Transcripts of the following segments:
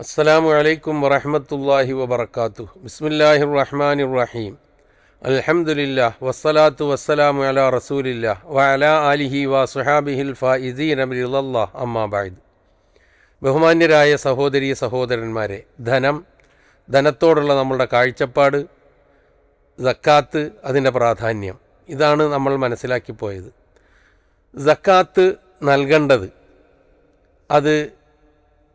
അസ്സലാമു അലൈക്കും വറഹമത്തല്ലാഹി വബർക്കാത്തു ബിസ്മില്ലാഹി റഹ്മാൻ റഹീം അലഹമുല്ല വസ്സലാത്തു വസ്സലാമു അലാ റസൂലില്ല വഅലാ അലിഹി വ സുഹാബിഹിൽ ഫായിസീൻ അമിറുല്ലാ അമ്മാബായത് ബഹുമാന്യരായ സഹോദരി സഹോദരന്മാരെ ധനം ധനത്തോടുള്ള നമ്മളുടെ കാഴ്ചപ്പാട് സക്കാത്ത് അതിന്റെ പ്രാധാന്യം ഇതാണ് നമ്മൾ മനസ്സിലാക്കിപ്പോയത്. സക്കാത്ത് നൽകേണ്ടത് അത്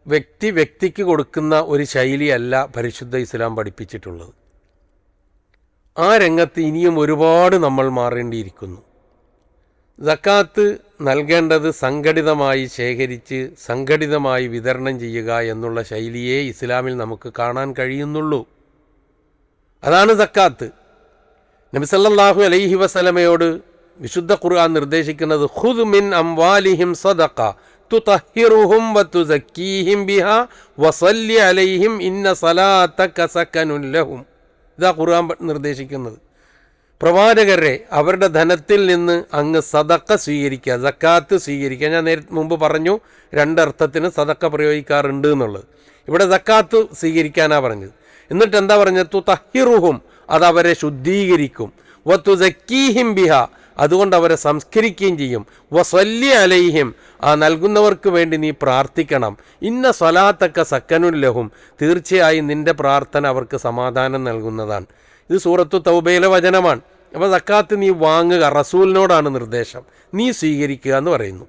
വ്യക്തി വ്യക്തിക്ക് കൊടുക്കുന്ന ഒരു ശൈലിയല്ല പരിശുദ്ധ ഇസ്ലാം പഠിപ്പിച്ചിട്ടുള്ളത്. ആ രംഗത്ത് ഇനിയും ഒരുപാട് നമ്മൾ മാറേണ്ടിയിരിക്കുന്നു. സക്കാത്ത് നൽകേണ്ടത് സംഘടിതമായി ശേഖരിച്ച് സംഘടിതമായി വിതരണം ചെയ്യുക എന്നുള്ള ശൈലിയെ ഇസ്ലാമിൽ നമുക്ക് കാണാൻ കഴിയുന്നുള്ളൂ. അതാണ് സക്കാത്ത്. നബിസല്ലാഹു അലൈഹി വസലമയോട് വിശുദ്ധ ഖുർആൻ നിർദ്ദേശിക്കുന്നത് ഖുദ് മിൻ അംവാലിഹിം സദഖ തുതഹിറുഹും വതുസക്കീഹിം ബിഹാ വസല്ലി അലൈഹിം ഇന്ന സക്കനുൻ ലഹും. ഇതാ ഖുർആൻ നിർദ്ദേശിക്കുന്നത്. പ്രവാചകരെ അവരുടെ ധനത്തിൽ നിന്ന് അങ്ങ് സദക്ക സ്വീകരിക്കുക സക്കാത്ത് സ്വീകരിക്കുക. ഞാൻ നേരത്തെ മുമ്പ് പറഞ്ഞു രണ്ടർത്ഥത്തിന് സദക്ക പ്രയോഗിക്കാറുണ്ട് എന്നുള്ളത്. ഇവിടെ സക്കാത്ത് സ്വീകരിക്കാനാണ് പറഞ്ഞത്. എന്നിട്ട് എന്താ പറഞ്ഞത്? തു തഹിറുഹും അത് അവരെ ശുദ്ധീകരിക്കും. വത്തു സക്കീഹിം ബിഹ അതുകൊണ്ട് അവരെ സംസ്കരിക്കുകയും ചെയ്യും. വസല്ലി അലൈഹിം ആ നൽകുന്നവർക്ക് വേണ്ടി നീ പ്രാർത്ഥിക്കണം. ഇന്ന സ്വലാത്തക്ക സക്കനുല്ലഹും തീർച്ചയായും നിന്റെ പ്രാർത്ഥന അവർക്ക് സമാധാനം നൽകുന്നതാണ്. ഇത് സൂറത്തു തൗബയിലെ വചനമാണ്. അപ്പോൾ സക്കാത്ത് നീ വാങ്ങുക റസൂലിനോടാണ് നിർദ്ദേശം. നീ സ്വീകരിക്കുക എന്ന് പറയുന്നു.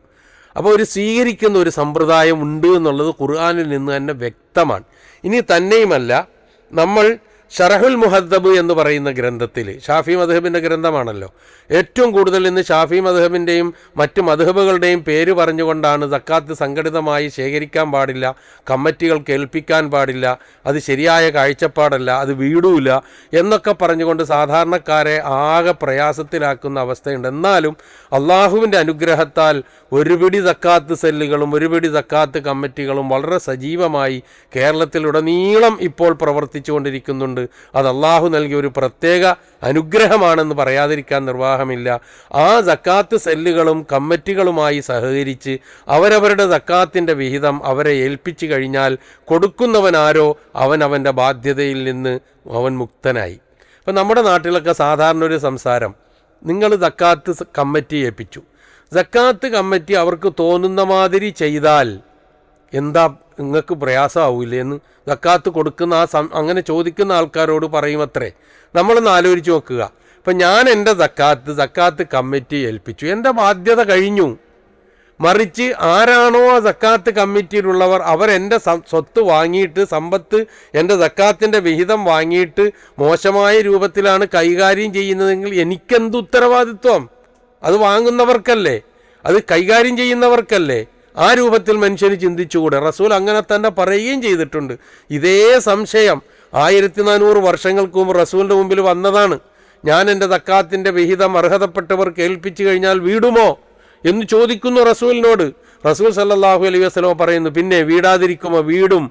അപ്പോൾ ഒരു സ്വീകരിക്കുന്ന ഒരു സമ്പ്രദായം ഉണ്ട് എന്നുള്ളത് ഖുർആാനിൽ നിന്ന് തന്നെ വ്യക്തമാണ്. ഇനി തന്നെയുമല്ല നമ്മൾ ഷറഹുൽ മുഹദ്ദബ് എന്ന് പറയുന്ന ഗ്രന്ഥത്തിൽ ഷാഫി മധുഹബിന്റെ ഗ്രന്ഥമാണല്ലോ. ഏറ്റവും കൂടുതൽ ഇന്ന് ഷാഫി മധുഹബിന്റെയും മറ്റ് മധുഹബുകളുടെയും പേര് പറഞ്ഞുകൊണ്ടാണ് സക്കാത്ത് സംഘടിതമായി ശേഖരിക്കാൻ പാടില്ല കമ്മിറ്റികൾ കേൾപ്പിക്കാൻ പാടില്ല അത് ശരിയായ കാഴ്ചപ്പാടല്ല അത് വീടൂല എന്നൊക്കെ പറഞ്ഞുകൊണ്ട് സാധാരണക്കാരെ ആകെ പ്രയാസത്തിലാക്കുന്ന അവസ്ഥയുണ്ട്. എന്നാലും അള്ളാഹുവിന്റെ അനുഗ്രഹത്താൽ ഒരുപിടി സക്കാത്ത് സെല്ലുകളും ഒരുപിടി സക്കാത്ത് കമ്മിറ്റികളും വളരെ സജീവമായി കേരളത്തിലുടനീളം ഇപ്പോൾ പ്രവർത്തിച്ചുകൊണ്ടിരിക്കുന്നുണ്ട്. അത് അള്ളാഹു നൽകിയ ഒരു പ്രത്യേക അനുഗ്രഹമാണെന്ന് പറയാതിരിക്കാൻ നിർവാഹമില്ല. ആ സക്കാത്ത് സെല്ലുകളും കമ്മിറ്റികളുമായി സഹകരിച്ച് അവരവരുടെ സക്കാത്തിന്റെ വിഹിതം അവരെ ഏൽപ്പിച്ചു കഴിഞ്ഞാൽ കൊടുക്കുന്നവനാരോ അവൻ അവന്റെ ബാധ്യതയിൽ നിന്ന് അവൻ മുക്തനായി. ഇപ്പം നമ്മുടെ നാട്ടിലൊക്കെ സാധാരണ ഒരു സംസാരം നിങ്ങൾ സക്കാത്ത് കമ്മിറ്റി ഏൽപ്പിച്ചു. സക്കാത്ത് കമ്മിറ്റി അവർക്ക് തോന്നുന്ന മാതിരി ചെയ്താൽ എന്താ നിങ്ങൾക്ക് പ്രയാസമാവില്ലേ എന്ന് സക്കാത്ത് കൊടുക്കുന്ന ആ സം അങ്ങനെ ചോദിക്കുന്ന ആൾക്കാരോട് പറയും അത്രേ നമ്മളൊന്ന് ആലോചിച്ച് നോക്കുക. ഇപ്പം ഞാൻ എന്റെ സക്കാത്ത് സക്കാത്ത് കമ്മിറ്റി ഏൽപ്പിച്ചു. എന്റെ ബാധ്യത കഴിഞ്ഞു. മറിച്ച് ആരാണോ ആ സക്കാത്ത് കമ്മിറ്റിയിലുള്ളവർ അവർ എന്റെ സ്വത്ത് വാങ്ങിയിട്ട് സമ്പത്ത് എന്റെ സക്കാത്തിന്റെ വിഹിതം വാങ്ങിയിട്ട് മോശമായ രൂപത്തിലാണ് കൈകാര്യം ചെയ്യുന്നതെങ്കിൽ എനിക്കെന്ത് ഉത്തരവാദിത്വം? അത് വാങ്ങുന്നവർക്കല്ലേ? അത് കൈകാര്യം ചെയ്യുന്നവർക്കല്ലേ? ആ രൂപത്തിൽ മനുഷ്യന് ചിന്തിച്ചുകൂടെ? റസൂൽ അങ്ങനെ തന്നെ പറയുകയും ചെയ്തിട്ടുണ്ട്. ഇതേ സംശയം ആയിരത്തി നാനൂറ് വർഷങ്ങൾക്ക് മുമ്പ് റസൂലിന്റെ മുമ്പിൽ വന്നതാണ്. ഞാൻ എന്റെ തക്കാത്തിന്റെ വിഹിതം അർഹതപ്പെട്ടവർ കേൾപ്പിച്ചു കഴിഞ്ഞാൽ വീടുമോ എന്ന് ചോദിക്കുന്നു റസൂലിനോട്. റസൂൽ സല്ലാഹു അലൈഹി വസ്ലമ പറയുന്നു പിന്നെ വീടാതിരിക്കുമോ? വീടും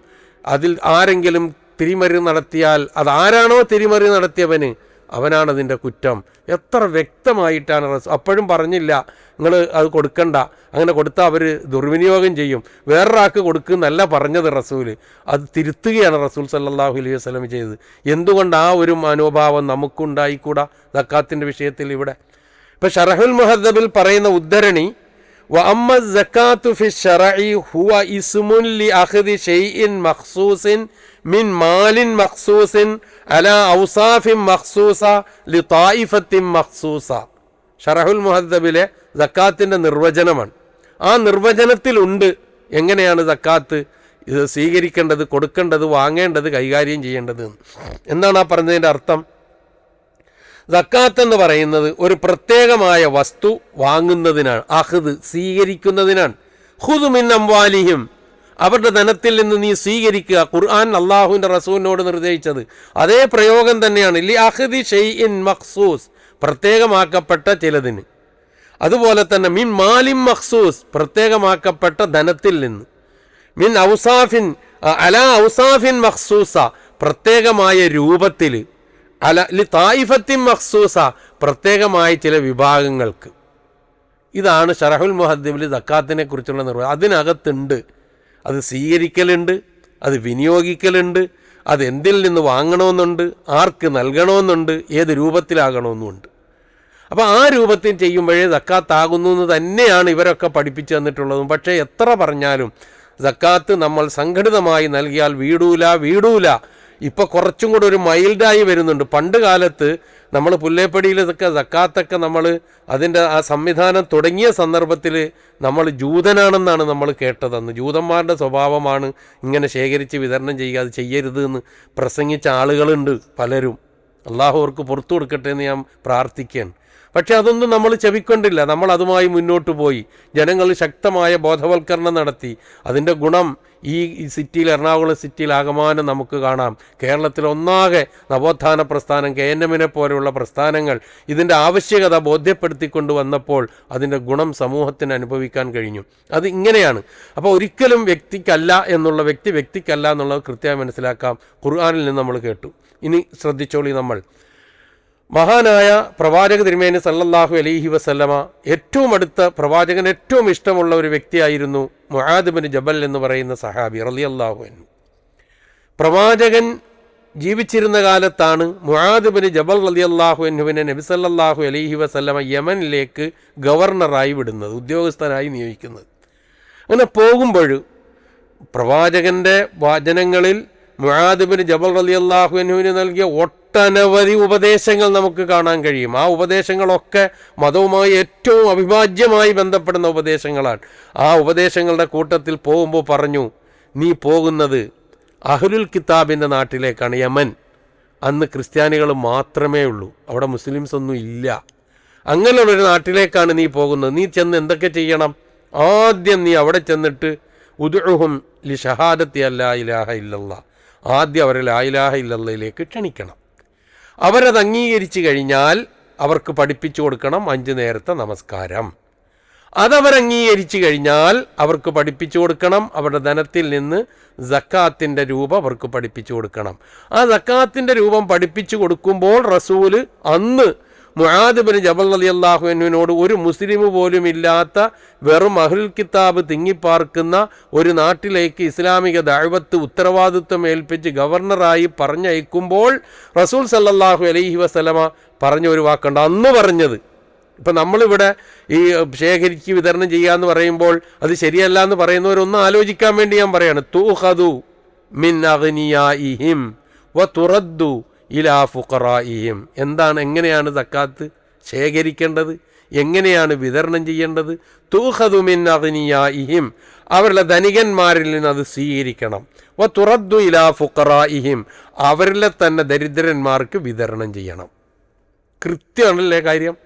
അതിൽ ആരെങ്കിലും തിരിമറി നടത്തിയാൽ അതാരാണോ തിരിമറി നടത്തിയവന്? അവനാണതിന്റെ കുറ്റം. എത്ര വ്യക്തമായിട്ടാണ് റസ് അപ്പോഴും പറഞ്ഞില്ല. നിങ്ങൾ അത് കൊടുക്കണ്ട. അങ്ങനെ കൊടുത്താൽ അവർ ദുർവിനിയോഗം ചെയ്യും. വേറൊരാൾക്ക് കൊടുക്കുന്നല്ല പറഞ്ഞത് റസൂൽ അത് തിരുത്തുകയാണ് റസൂൽ സല്ലാഹു അലൈഹി വസ്ലം ചെയ്തത്. എന്തുകൊണ്ട് ആ ഒരു മനോഭാവം നമുക്കുണ്ടായിക്കൂടാ? ദക്കാത്തിന്റെ വിഷയത്തിൽ ഇവിടെ. ഇപ്പം ഷറഹുൽ മുഹദ്ദബിൽ പറയുന്ന ഉദ്ധരണി വ ഫി ഹുവ ഇസ്മുൻ ലി അഹ്ദി ഷെയ്ഇൻ മഖ്സൂസിൻ മിൻ മാലിൻ മഖ്സൂസിൻ അല ഔസാഫിൻ മഖ്സൂസ ലി തായിഫത്തിൻ മഖ്സൂസ. ഷറഹുൽ മുഹദ്ദബിലെ സക്കാത്തിന്റെ നിർവചനമാണ്. ആ നിർവചനത്തിലുണ്ട് എങ്ങനെയാണ് സക്കാത്ത്? ഇത് സ്വീകരിക്കേണ്ടത് കൊടുക്കേണ്ടത് വാങ്ങേണ്ടത് കൈകാര്യം ചെയ്യേണ്ടത്. എന്താണ് ആ പറഞ്ഞതിന്റെ അർത്ഥം. സക്കാത്ത് എന്ന് പറയുന്നത് ഒരു പ്രത്യേകമായ വസ്തു വാങ്ങുന്നതിനാണ് അഹ്ദ് സ്വീകരിക്കുന്നതിനാണ്. ഹുദുമിൻ അംവാലിഹിം അവരുടെ ധനത്തിൽ നിന്ന് നീ സ്വീകരിക്കുക. ഖുർആൻ അള്ളാഹുവിന്റെ റസൂലിനോട് നിർദ്ദേശിച്ചത്. അതേ പ്രയോഗം തന്നെയാണ്. ലി അഹദി ഷെയ് ഇൻ മഖ്സൂസ്. പ്രത്യേകമാക്കപ്പെട്ട ചിലതിന്. അതുപോലെ തന്നെ മിൻ മാലിം മഖ്സൂസ്. പ്രത്യേകമാക്കപ്പെട്ട ധനത്തിൽ നിന്ന്. മിൻ ഔസാഫിൻ അല ഔസാഫിൻ മഖ്സൂസ. പ്രത്യേകമായ രൂപത്തിൽ അല ലി തായിഫത്തിൻ മഖ്സൂസ. പ്രത്യേകമായ ചില വിഭാഗങ്ങൾക്ക്. ഇതാണ് ഷറഹുൽ മുഹദ്ദിബിൽ ദക്കാത്തിനെ കുറിച്ചുള്ള നിർവഹണം അതിനകത്തുണ്ട്. അത് സ്വീകരിക്കലുണ്ട് അത് വിനിയോഗിക്കലുണ്ട് അത് എന്തിൽ നിന്ന് വാങ്ങണമെന്നുണ്ട് ആർക്ക് നൽകണമെന്നുണ്ട് ഏത് രൂപത്തിലാകണമെന്നുണ്ട് അപ്പോൾ ആ രൂപത്തിൽ ചെയ്യുമ്പോഴേ സക്കാത്താകുന്നു എന്ന് തന്നെയാണ് ഇവരൊക്കെ പഠിപ്പിച്ചു തന്നിട്ടുള്ളതും. പക്ഷേ എത്ര പറഞ്ഞാലും സക്കാത്ത് നമ്മൾ സംഘടിതമായി നൽകിയാൽ വീടൂല വീടൂല. ഇപ്പോൾ കുറച്ചും കൂടെ ഒരു മൈൽഡായി വരുന്നുണ്ട്. പണ്ട് കാലത്ത് നമ്മൾ പുല്ലേപ്പടിയിലൊക്കെ സക്കാത്തൊക്കെ നമ്മൾ അതിന്റെ ആ സംവിധാനം തുടങ്ങിയ സന്ദർഭത്തിൽ നമ്മൾ ജൂതനാണെന്നാണ് നമ്മൾ കേട്ടതെന്ന് ജൂതന്മാരുടെ സ്വഭാവമാണ് ഇങ്ങനെ ശേഖരിച്ച് വിതരണം ചെയ്യുക അത് ചെയ്യരുത് എന്ന് പ്രസംഗിച്ച ആളുകളുണ്ട് പലരും. അള്ളാഹു അവർക്ക് പുറത്തു കൊടുക്കട്ടെ എന്ന് ഞാൻ പ്രാർത്ഥിക്കുകയാണ്. പക്ഷേ അതൊന്നും നമ്മൾ ചെവിക്കൊണ്ടില്ല. നമ്മൾ അതുമായി മുന്നോട്ട് പോയി. ജനങ്ങൾ ശക്തമായ ബോധവൽക്കരണം നടത്തി. അതിന്റെ ഗുണം ഈ സിറ്റിയിൽ എറണാകുളം സിറ്റിയിൽ ആകമാനം നമുക്ക് കാണാം. കേരളത്തിൽ ഒന്നാകെ നവോത്ഥാന പ്രസ്ഥാനം കെ എൻ എമ്മിനെ പോലെയുള്ള പ്രസ്ഥാനങ്ങൾ ഇതിന്റെ ആവശ്യകത ബോധ്യപ്പെടുത്തിക്കൊണ്ട് വന്നപ്പോൾ അതിന്റെ ഗുണം സമൂഹത്തിന് അനുഭവിക്കാൻ കഴിഞ്ഞു. അത് ഇങ്ങനെയാണ്. അപ്പോൾ ഒരിക്കലും വ്യക്തിക്കല്ല എന്നുള്ള വ്യക്തി വ്യക്തിക്കല്ല എന്നുള്ളത് കൃത്യമായി മനസ്സിലാക്കാം. ഖുർആാനിൽ നിന്ന് നമ്മൾ കേട്ടു. ഇനി ശ്രദ്ധിച്ചോളി നമ്മൾ. മഹാനായ പ്രവാചക തിരുമേനി സല്ലല്ലാഹു അലൈഹി വസല്ലമ ഏറ്റവും അടുത്ത പ്രവാചകൻ ഏറ്റവും ഇഷ്ടമുള്ള ഒരു വ്യക്തിയായിരുന്നു മുഹാദിബിൻ ജബൽ എന്ന് പറയുന്ന സഹാബി റളിയല്ലാഹു അൻഹു. പ്രവാചകൻ ജീവിച്ചിരുന്ന കാലത്താണ് മുഹാദിബിന് ജബൽ റളിയല്ലാഹു അൻഹുവിനെ നബി സല്ലല്ലാഹു അലൈഹി വസല്ലമ യമനിലേക്ക് ഗവർണറായി വിടുന്നത് ഉദ്യോഗസ്ഥനായി നിയോഗിക്കുന്നത്. അങ്ങനെ പോകുമ്പോൾ പ്രവാചകന്റെ വചനങ്ങളിൽ മുഹാദിബിന് ജബൽ റലി അള്ളാഹു എന്നുവിന് നൽകിയ ഒട്ടനവധി ഉപദേശങ്ങൾ നമുക്ക് കാണാൻ കഴിയും. ആ ഉപദേശങ്ങളൊക്കെ മതവുമായി ഏറ്റവും അവിഭാജ്യമായി ബന്ധപ്പെടുന്ന ഉപദേശങ്ങളാണ്. ആ ഉപദേശങ്ങളുടെ കൂട്ടത്തിൽ പോകുമ്പോൾ പറഞ്ഞു നീ പോകുന്നത് അഹ്ലുൽ കിതാബിന്റെ നാട്ടിലേക്കാണ് യമൻ. അന്ന് ക്രിസ്ത്യാനികൾ മാത്രമേ ഉള്ളൂ. അവിടെ മുസ്ലിംസ് ഒന്നും ഇല്ല. അങ്ങനെയുള്ളൊരു നാട്ടിലേക്കാണ് നീ പോകുന്നത്. നീ ചെന്ന് എന്തൊക്കെ ചെയ്യണം? ആദ്യം നീ അവിടെ ചെന്നിട്ട് ഉദുഹും ലി ഷഹാദത്തി അല്ലാ ഇലാഹ ഇല്ലല്ല. ആദ്യം അവരെ ലാ ഇലാഹ ഇല്ലല്ലയിലേക്ക് ക്ഷണിക്കണം. അവരത് അംഗീകരിച്ചു കഴിഞ്ഞാൽ അവർക്ക് പഠിപ്പിച്ചു കൊടുക്കണം അഞ്ച് നേരത്തെ നമസ്കാരം. അതവരംഗീകരിച്ചു കഴിഞ്ഞാൽ അവർക്ക് പഠിപ്പിച്ചു കൊടുക്കണം അവരുടെ ധനത്തിൽ നിന്ന് സക്കാത്തിന്റെ രൂപം അവർക്ക് പഠിപ്പിച്ചു കൊടുക്കണം. ആ സക്കാത്തിന്റെ രൂപം പഠിപ്പിച്ചു കൊടുക്കുമ്പോൾ റസൂൽ അന്ന് മുഹാദിബിന് ജബൽ അലി അള്ളാഹുവിനോട് ഒരു മുസ്ലിം പോലും ഇല്ലാത്ത വെറും അഹുൽ കിതാബ് തിങ്ങിപ്പാർക്കുന്ന ഒരു നാട്ടിലേക്ക് ഇസ്ലാമിക ദാഴ്വത്ത് ഉത്തരവാദിത്വം ഏൽപ്പിച്ച് ഗവർണറായി പറഞ്ഞയക്കുമ്പോൾ റസൂൽ സല്ലാഹു അലൈഹി വസലമ പറഞ്ഞ ഒരു വാക്കുണ്ട്. അന്ന് പറഞ്ഞത്. ഇപ്പം നമ്മളിവിടെ ഈ ശേഖരിച്ച് വിതരണം ചെയ്യാന്ന് പറയുമ്പോൾ അത് ശരിയല്ല എന്ന് പറയുന്നവരൊന്നും ആലോചിക്കാൻ വേണ്ടി ഞാൻ പറയാണ്. തൂഹദു മിൻ അഗ്നിയായിഹിം വ തുറദ്ദു ഇലാ ഫുഖറായിയും എന്താണ് എങ്ങനെയാണ് തക്കാത്ത് ശേഖരിക്കേണ്ടത്? എങ്ങനെയാണ് വിതരണം ചെയ്യേണ്ടത്? തൂഹതുമിൻ അഗ്നിയായിഹിം അവരുടെ ധനികന്മാരിൽ നിന്ന് അത് സ്വീകരിക്കണം. വ തുറദ്ദു ഇലാ ഫുഖറായിഹിം അവരിലെ തന്നെ ദരിദ്രന്മാർക്ക് വിതരണം ചെയ്യണം. കൃത്യമാണല്ലേ കാര്യം?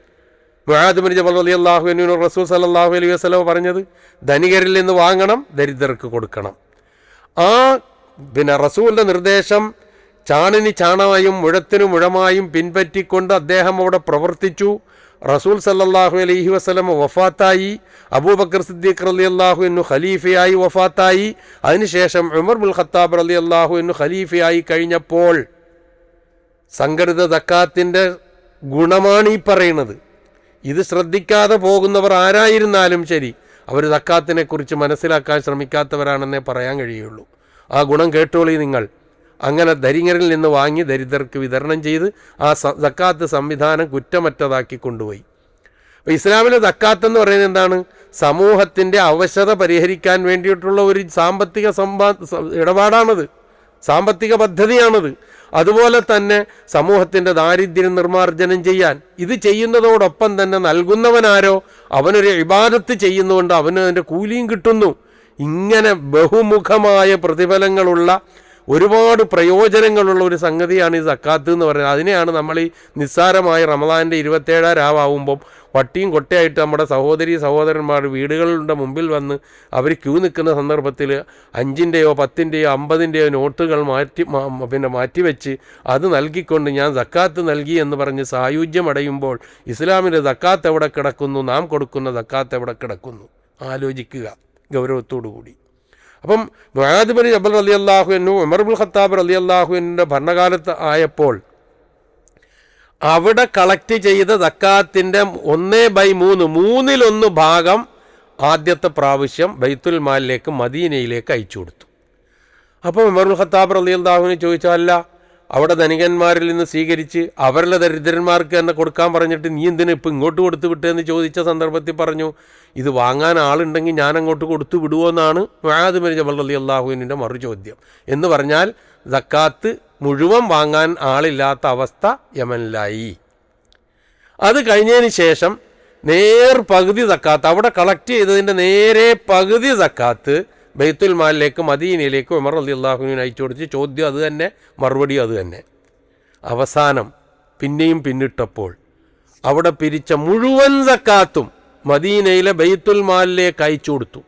മുഹാദുബിൻ ജബൽ അലി അള്ളാഹുവിനു റസൂൽ സലാഹു അലൈഹി വസ്ലം പറഞ്ഞത് ധനികരിൽ നിന്ന് വാങ്ങണം ദരിദ്രർക്ക് കൊടുക്കണം. ആ പിന്നെ റസൂലിന്റെ നിർദ്ദേശം ചാണിന് ചാണമായും മുഴത്തിനു മുഴമായും പിൻപറ്റിക്കൊണ്ട് അദ്ദേഹം അവിടെ പ്രവർത്തിച്ചു. റസൂൽ സല്ലാഹു അലൈഹി വസ്ലം വഫാത്തായി. അബൂബക്കർ സിദ്ദീഖ് അലി അള്ളാഹു എന്നു ഖലീഫയായി വഫാത്തായി. അതിനുശേഷം ഉമർ ബുൽ ഖത്താബ് അലി അള്ളാഹു എന്നു ഖലീഫയായി കഴിഞ്ഞപ്പോൾ സംഘടിത തക്കാത്തിന്റെ ഗുണമാണ് ഈ പറയുന്നത്. ഇത് ശ്രദ്ധിക്കാതെ പോകുന്നവർ ആരായിരുന്നാലും ശരി അവർ തക്കാത്തിനെക്കുറിച്ച് മനസ്സിലാക്കാൻ ശ്രമിക്കാത്തവരാണെന്നേ പറയാൻ കഴിയുള്ളൂ. ആ ഗുണം കേട്ടോളി നിങ്ങൾ. അങ്ങനെ ദരിങ്ങരിൽ നിന്ന് വാങ്ങി ദരിദ്രർക്ക് വിതരണം ചെയ്ത് ആ സക്കാത്ത് സംവിധാനം കുറ്റമറ്റതാക്കി കൊണ്ടുപോയി. അപ്പോൾ ഇസ്ലാമിലെ തക്കാത്ത് എന്ന് പറയുന്നത് എന്താണ്? സമൂഹത്തിന്റെ അവശത പരിഹരിക്കാൻ വേണ്ടിയിട്ടുള്ള ഒരു സാമ്പത്തിക സമ്പാ ഇടപാടാണത്. സാമ്പത്തിക പദ്ധതിയാണത്. അതുപോലെ തന്നെ സമൂഹത്തിന്റെ ദാരിദ്ര്യം നിർമ്മാർജനം ചെയ്യാൻ. ഇത് ചെയ്യുന്നതോടൊപ്പം തന്നെ നൽകുന്നവനാരോ? അവനൊരു ഇബാദത്ത് ചെയ്യുന്നുകൊണ്ട് അവന് അതിന്റെ കൂലിയും കിട്ടുന്നു. ഇങ്ങനെ ബഹുമുഖമായ പ്രതിഫലങ്ങളുള്ള ഒരുപാട് പ്രയോജനങ്ങളുള്ള ഒരു സംഗതിയാണ് ഈ സക്കാത്ത് എന്ന് പറയുന്നത്. അതിനെയാണ് നമ്മൾ ഈ നിസ്സാരമായ റമദാന്റെ ഇരുപത്തേഴാം രാവാകുമ്പം വട്ടിയും കൊട്ടയായിട്ട് നമ്മുടെ സഹോദരി സഹോദരന്മാർ വീടുകളുടെ മുമ്പിൽ വന്ന് അവർ ക്യൂ നിൽക്കുന്ന സന്ദർഭത്തിൽ അഞ്ചിന്റെയോ പത്തിന്റെയോ അമ്പതിന്റെയോ നോട്ടുകൾ മാറ്റി പിന്നെ മാറ്റിവെച്ച് അത് നൽകിക്കൊണ്ട് ഞാൻ സക്കാത്ത് നൽകി എന്ന് പറഞ്ഞ് സായുജ്യമടയുമ്പോൾ ഇസ്ലാമിന്റെ സക്കാത്ത് എവിടെ കിടക്കുന്നു? നാം കൊടുക്കുന്ന സക്കാത്ത് എവിടെ കിടക്കുന്നു? ആലോചിക്കുക ഗൗരവത്തോടു കൂടി അപ്പം മുഹാദിബലി ജബൽ അലി അള്ളാഹുവിനു ഉമർബുൽ ഖത്താബ് അലി അള്ളാഹുവിന്റെ ഭരണകാലത്ത് ആയപ്പോൾ അവിടെ കളക്ട് ചെയ്ത തക്കാത്തിന്റെ ഒന്നേ ബൈ മൂന്ന് മൂന്നിലൊന്ന് ഭാഗം ആദ്യത്തെ പ്രാവശ്യം ബൈത്തുൽ മാലിലേക്ക് മദീനയിലേക്ക് അയച്ചു കൊടുത്തു. അപ്പോൾ ഉമറുൽ ഖത്താബ് റളിയല്ലാഹുവിനെ ചോദിച്ചാൽ അല്ല അവിടെ ധനികന്മാരിൽ നിന്ന് സ്വീകരിച്ച് അവരുടെ ദരിദ്രന്മാർക്ക് തന്നെ കൊടുക്കാൻ പറഞ്ഞിട്ട് നീ എന്തിനാ ഇപ്പം ഇങ്ങോട്ട് കൊടുത്തു വിട്ടതെന്ന് ചോദിച്ച സന്ദർഭത്തിൽ പറഞ്ഞു ഇത് വാങ്ങാൻ ആളുണ്ടെങ്കിൽ ഞാൻ അങ്ങോട്ട് കൊടുത്തു വിടുമോയെന്നാണ് മുഹാദ് ജബൽ അലി അള്ളാഹുവിന്റെ മറു ചോദ്യം എന്ന് പറഞ്ഞാൽ സക്കാത്ത് മുഴുവൻ വാങ്ങാൻ ആളില്ലാത്ത അവസ്ഥ യമനിലായി. അത് കഴിഞ്ഞതിന് ശേഷം നേർ പകുതി സക്കാത്ത് അവിടെ കളക്ട് ചെയ്തതിന്റെ നേരെ പകുതി സക്കാത്ത് ബൈത്തുൽ മാലിലേക്ക് മദീനയിലേക്ക് ഉമർ അലി അള്ളാഹുവിന് അയച്ചു കൊടുത്ത് ചോദ്യം അത് തന്നെ മറുപടി അത് തന്നെ. അവസാനം പിന്നെയും പിന്നിട്ടപ്പോൾ അവിടെ പിരിച്ച മുഴുവൻ സക്കാത്തും മദീനയിലെ ബൈത്തുൽ മാലിലേക്ക് അയച്ചു കൊടുത്തു.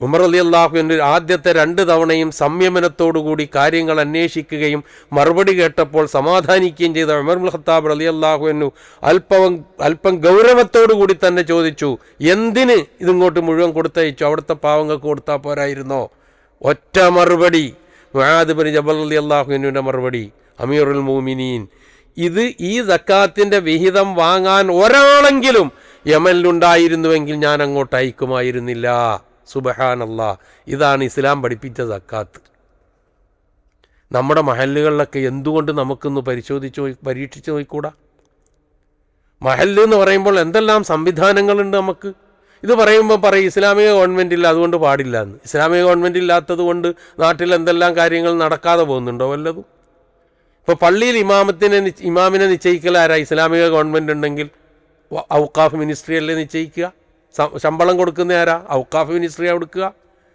ഉമർ അലി അള്ളാഹുവിന്റെ ആദ്യത്തെ രണ്ട് തവണയും സംയമനത്തോടുകൂടി കാര്യങ്ങൾ അന്വേഷിക്കുകയും മറുപടി കേട്ടപ്പോൾ സമാധാനിക്കുകയും ചെയ്ത ഉമർ ഖത്താബ് അലി അള്ളാഹുവിനു അല്പം അല്പം ഗൗരവത്തോടുകൂടി തന്നെ ചോദിച്ചു എന്തിന് ഇതിങ്ങോട്ട് മുഴുവൻ കൊടുത്തയച്ചു? അവിടുത്തെ പാവങ്ങൾക്ക് കൊടുത്താൽ പോരായിരുന്നോ? ഒറ്റ മറുപടി മുഹാദിബിൻ ജബൽ അലി അള്ളാഹുവിന്റെ മറുപടി അമീറുൽ മോമിനീൻ ഇത് ഈ സക്കാത്തിന്റെ വിഹിതം വാങ്ങാൻ ഒരാളെങ്കിലും യമനിലുണ്ടായിരുന്നുവെങ്കിൽ ഞാൻ അങ്ങോട്ട് അയക്കുമായിരുന്നില്ല. സുബഹാനല്ല. ഇതാണ് ഇസ്ലാം പഠിപ്പിച്ച സക്കാത്ത്. നമ്മുടെ മഹല്ലുകളിലൊക്കെ എന്തുകൊണ്ട് നമുക്കൊന്ന് പരിശോധിച്ച് പരീക്ഷിച്ച് നോക്കിക്കൂടാ മഹല്ല് എന്ന് പറയുമ്പോൾ എന്തെല്ലാം സംവിധാനങ്ങളുണ്ട് നമുക്ക്? ഇത് പറയുമ്പോൾ പറയും ഇസ്ലാമിക ഗവൺമെന്റ് ഇല്ല അതുകൊണ്ട് പാടില്ല എന്ന്. ഇസ്ലാമിക ഗവൺമെന്റ് ഇല്ലാത്തത് കൊണ്ട് നാട്ടിൽ എന്തെല്ലാം കാര്യങ്ങൾ നടക്കാതെ പോകുന്നുണ്ടോ വല്ലതും? ഇപ്പോൾ പള്ളിയിൽ ഇമാമത്തിനെ ഇമാമിനെ നിശ്ചയിക്കൽ ആരാ? ഇസ്ലാമിക ഗവൺമെന്റ് ഉണ്ടെങ്കിൽ ഔക്കാഫ് മിനിസ്ട്രി അല്ലേ നിശ്ചയിക്കുക? ശമ്പളം കൊടുക്കുന്ന ആരാ? ഔക്കാഫ് മിനിസ്ട്രിയാ കൊടുക്കുക.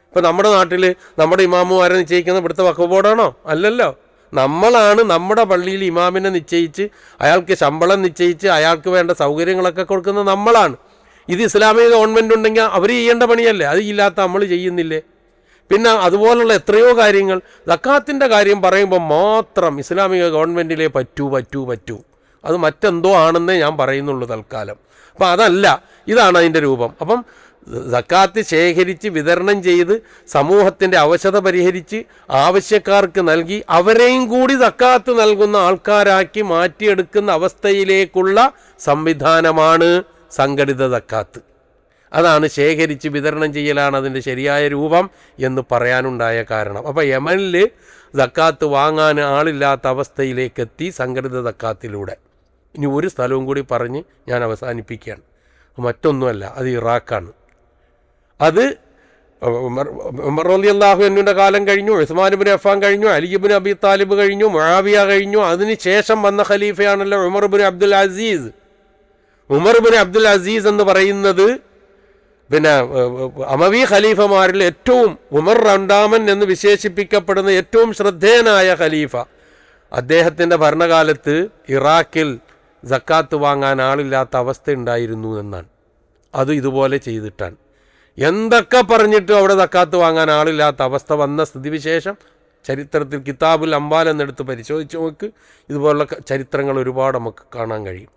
ഇപ്പം നമ്മുടെ നാട്ടിൽ നമ്മുടെ ഇമാമുമാരെ നിശ്ചയിക്കുന്ന ഇവിടുത്തെ വഖഫ് ബോർഡാണോ? അല്ലല്ലോ. നമ്മളാണ് നമ്മുടെ പള്ളിയിൽ ഇമാമിനെ നിശ്ചയിച്ച് അയാൾക്ക് ശമ്പളം നിശ്ചയിച്ച് അയാൾക്ക് വേണ്ട സൗകര്യങ്ങളൊക്കെ കൊടുക്കുന്നത് നമ്മളാണ്. ഇത് ഇസ്ലാമിക ഗവൺമെന്റ് ഉണ്ടെങ്കിൽ അവർ ചെയ്യേണ്ട പണിയല്ലേ? അത് ഇല്ലാത്ത നമ്മൾ ചെയ്യുന്നില്ലേ? പിന്നെ അതുപോലുള്ള എത്രയോ കാര്യങ്ങൾ ദക്കാത്തിന്റെ കാര്യം പറയുമ്പോൾ മാത്രം ഇസ്ലാമിക ഗവൺമെന്റിലേ പറ്റൂ പറ്റൂ പറ്റൂ. അത് മറ്റെന്തോ ആണെന്നേ ഞാൻ പറയുന്നുള്ളൂ തൽക്കാലം. അപ്പം അതല്ല ഇതാണ് അതിന്റെ രൂപം. അപ്പം സക്കാത്ത് ശേഖരിച്ച് വിതരണം ചെയ്ത് സമൂഹത്തിന്റെ അവശത പരിഹരിച്ച് ആവശ്യക്കാർക്ക് നൽകി അവരെയും കൂടി സക്കാത്ത് നൽകുന്ന ആൾക്കാരാക്കി മാറ്റിയെടുക്കുന്ന അവസ്ഥയിലേക്കുള്ള സംവിധാനമാണ് സംഘടിത സക്കാത്ത്. അതാണ് ശേഖരിച്ച് വിതരണം ചെയ്യലാണ് അതിന്റെ ശരിയായ രൂപം എന്ന് പറയാനുണ്ടായ കാരണം. അപ്പോൾ യമനിൽ സക്കാത്ത് വാങ്ങാൻ ആളില്ലാത്ത അവസ്ഥയിലേക്കെത്തി സംഘടിത സക്കാത്തിലൂടെ. ഇനി ഒരു സ്ഥലവും കൂടി പറഞ്ഞ് ഞാൻ അവസാനിപ്പിക്കുകയാണ്. മറ്റൊന്നുമല്ല അത് ഇറാഖാണ്. അത് ഉമർ അള്ളാഹു കാലം കഴിഞ്ഞു ഉസ്മാനുബിൻ അഫാൻ കഴിഞ്ഞു അലിബിൻ അബി താലിബ് കഴിഞ്ഞു മുആവിയ കഴിഞ്ഞു. അതിന് ശേഷം വന്ന ഖലീഫയാണല്ലോ Umar bin Abdul Aziz. Umar bin Abdul Aziz എന്ന് പറയുന്നത് പിന്നെ അമവി ഖലീഫമാരിൽ ഏറ്റവും ഉമർ രണ്ടാമൻ എന്ന് വിശേഷിപ്പിക്കപ്പെടുന്ന ഏറ്റവും ശ്രദ്ധേയനായ ഖലീഫ. അദ്ദേഹത്തിന്റെ ഭരണകാലത്ത് ഇറാഖിൽ സക്കാത്ത് വാങ്ങാൻ ആളില്ലാത്ത അവസ്ഥ ഉണ്ടായിരുന്നു എന്നാണ്. അത് ഇതുപോലെ ചെയ്തിട്ടാണ്. എന്തൊക്കെ പറഞ്ഞിട്ടും അവിടെ സക്കാത്ത് വാങ്ങാൻ ആളില്ലാത്ത അവസ്ഥ വന്ന സ്ഥിതിവിശേഷം ചരിത്രത്തിൽ കിതാബുൽ അംബാൽ എന്നെടുത്ത് പരിശോധിച്ച് നോക്ക്. ഇതുപോലുള്ള ചരിത്രങ്ങൾ ഒരുപാട് നമുക്ക് കാണാൻ കഴിയും.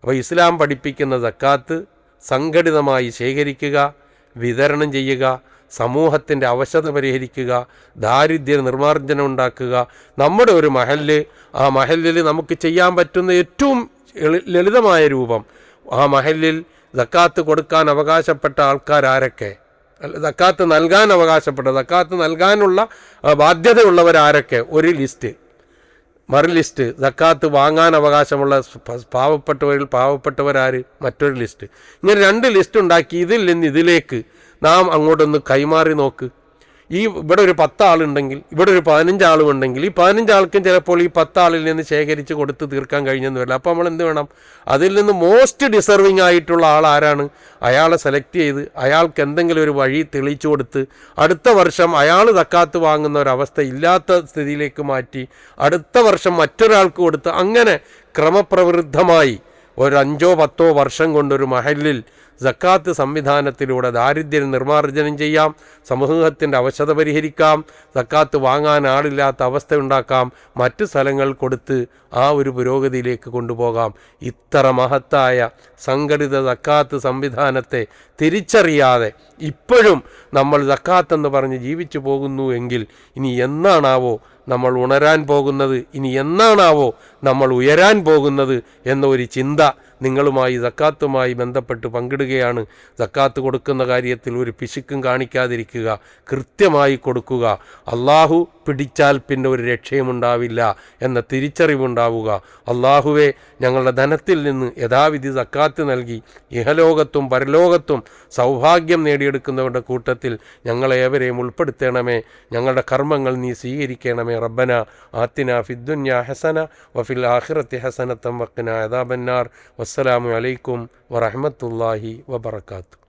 അപ്പോൾ ഇസ്ലാം പഠിപ്പിക്കുന്ന സക്കാത്ത് സംഘടിതമായി ശേഖരിക്കുക വിതരണം ചെയ്യുക സമൂഹത്തിന്റെ അവശത പരിഹരിക്കുക ദാരിദ്ര്യ നിർമ്മാർജനം ഉണ്ടാക്കുക. നമ്മുടെ ഒരു മഹൽ ആ മഹലിൽ നമുക്ക് ചെയ്യാൻ പറ്റുന്ന ഏറ്റവും ലളിതമായ രൂപം. ആ മഹലിൽ സക്കാത്ത് കൊടുക്കാൻ അവകാശപ്പെട്ട ആൾക്കാരാരൊക്കെ? അല്ല സക്കാത്ത് നൽകാൻ അവകാശപ്പെട്ട സക്കാത്ത് നൽകാനുള്ള ബാധ്യതയുള്ളവരാരൊക്കെ? ഒരു ലിസ്റ്റ്. മറു ലിസ്റ്റ്. സക്കാത്ത് വാങ്ങാൻ അവകാശമുള്ള പാവപ്പെട്ടവരിൽ പാവപ്പെട്ടവരാര്? മറ്റൊരു ലിസ്റ്റ്. ഇങ്ങനെ രണ്ട് ലിസ്റ്റ് ഉണ്ടാക്കി ഇതിൽ നിന്ന് ഇതിലേക്ക് നാം അങ്ങോട്ടൊന്ന് കൈമാറി നോക്ക്. ഈ ഇവിടെ ഒരു പത്താളുണ്ടെങ്കിൽ ഇവിടെ ഒരു പതിനഞ്ചാളും ഉണ്ടെങ്കിൽ ഈ പതിനഞ്ചാൾക്കും ചിലപ്പോൾ ഈ പത്താളിൽ നിന്ന് ശേഖരിച്ച് കൊടുത്ത് തീർക്കാൻ കഴിഞ്ഞെന്ന് വരില്ല. അപ്പോൾ നമ്മൾ എന്ത് വേണം? അതിൽ നിന്ന് മോസ്റ്റ് ഡിസർവിങ് ആയിട്ടുള്ള ആൾ ആരാണ്? അയാളെ സെലക്ട് ചെയ്ത് അയാൾക്ക് എന്തെങ്കിലും ഒരു വഴി തെളിയിച്ചു കൊടുത്ത് അടുത്ത വർഷം അയാൾ തക്കാത്ത് വാങ്ങുന്ന ഒരവസ്ഥ ഇല്ലാത്ത സ്ഥിതിയിലേക്ക് മാറ്റി അടുത്ത വർഷം മറ്റൊരാൾക്ക് കൊടുത്ത് അങ്ങനെ ക്രമപ്രവൃദ്ധമായി ഒരു അഞ്ചോ പത്തോ വർഷം കൊണ്ടൊരു മഹലിൽ സക്കാത്ത് സംവിധാനത്തിലൂടെ ദാരിദ്ര്യം നിർമ്മാർജനം ചെയ്യാം സമൂഹത്തിന്റെ അവശത പരിഹരിക്കാം സക്കാത്ത് വാങ്ങാൻ ആളില്ലാത്ത അവസ്ഥ ഉണ്ടാക്കാം മറ്റ് സ്ഥലങ്ങൾ കൊടുത്ത് ആ ഒരു പുരോഗതിയിലേക്ക് കൊണ്ടുപോകാം. ഇത്ര മഹത്തായ സംഘടിത സക്കാത്ത് സംവിധാനത്തെ തിരിച്ചറിയാതെ ഇപ്പോഴും നമ്മൾ സക്കാത്തെന്ന് പറഞ്ഞ് ജീവിച്ചു പോകുന്നു എങ്കിൽ ഇനി എന്നാണാവോ നമ്മൾ ഉണരാൻ പോകുന്നത് ഇനി എന്നാണാവോ നമ്മൾ ഉയരാൻ പോകുന്നത് എന്നൊരു ചിന്ത നിങ്ങളുമായി സക്കാത്തുമായി ബന്ധപ്പെട്ട് പങ്കിടുകയാണ്. സക്കാത്ത് കൊടുക്കുന്ന കാര്യത്തിൽ ഒരു പിശുക്കും കാണിക്കാതിരിക്കുക കൃത്യമായി കൊടുക്കുക. അള്ളാഹു പിടിച്ചാൽ പിന്നെ ഒരു രക്ഷയുമുണ്ടാവില്ല എന്ന തിരിച്ചറിവുണ്ടാവുക. അള്ളാഹുവെ ഞങ്ങളുടെ ധനത്തിൽ നിന്ന് യഥാവിധി സക്കാത്ത് നൽകി. ഇഹലോകത്തും പരലോകത്തും സൗഭാഗ്യം നേടിയെടുക്കുന്നവരുടെ കൂട്ടത്തിൽ ഞങ്ങളെ ഏവരെയും ഉൾപ്പെടുത്തണമേ. ഞങ്ങളുടെ കർമ്മങ്ങൾ നീ സ്വീകരിക്കണമേ റബ്ബന. ആത്തിന ഫിദ്ദുന്യ ഹസന വഫിൽ ആഹിറത്തി ഹസനത്തം വക്കന അദാബന്നാർ. വസ്സലാമു അലൈക്കും വറഹമത്തല്ലാഹി വബർക്കാത്തു